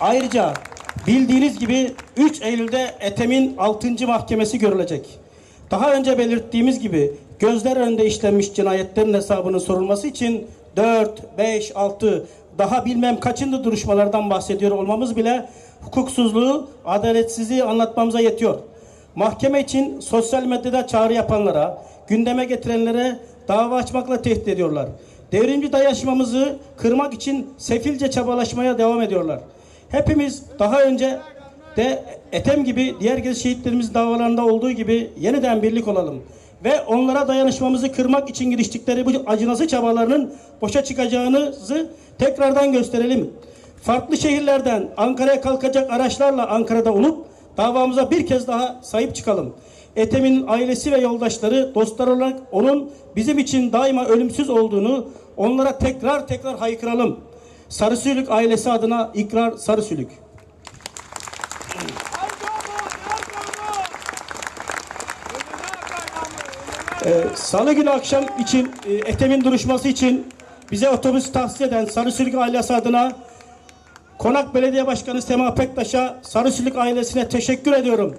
Ayrıca bildiğiniz gibi 3 Eylül'de Etem'in 6. mahkemesi görülecek. Daha önce belirttiğimiz gibi gözler önünde işlenmiş cinayetlerin hesabının sorulması için 4, 5, 6 daha bilmem kaçıncı duruşmalardan bahsediyor olmamız bile hukuksuzluğu, adaletsizliği anlatmamıza yetiyor. Mahkeme için sosyal medyada çağrı yapanlara, gündeme getirenlere dava açmakla tehdit ediyorlar. Devrimci dayanışmamızı kırmak için sefilce çabalaşmaya devam ediyorlar. Hepimiz daha önce de Etem gibi diğer gezi şehitlerimiz davalarında olduğu gibi yeniden birlik olalım. Ve onlara dayanışmamızı kırmak için giriştikleri bu acınası çabalarının boşa çıkacağınızı tekrardan gösterelim. Farklı şehirlerden Ankara'ya kalkacak araçlarla Ankara'da olup davamıza bir kez daha sahip çıkalım. Ethem'in ailesi ve yoldaşları dostlar olarak onun bizim için daima ölümsüz olduğunu onlara tekrar tekrar haykıralım. Sarısülük ailesi adına ikrar Sarısülük. Ee, Salı günü akşam için e, Ethem'in duruşması için bize otobüs tahsis eden Sarısülük ailesi adına Konak Belediye Başkanı Sema Pektaş'a Sarısülük ailesine teşekkür ediyorum.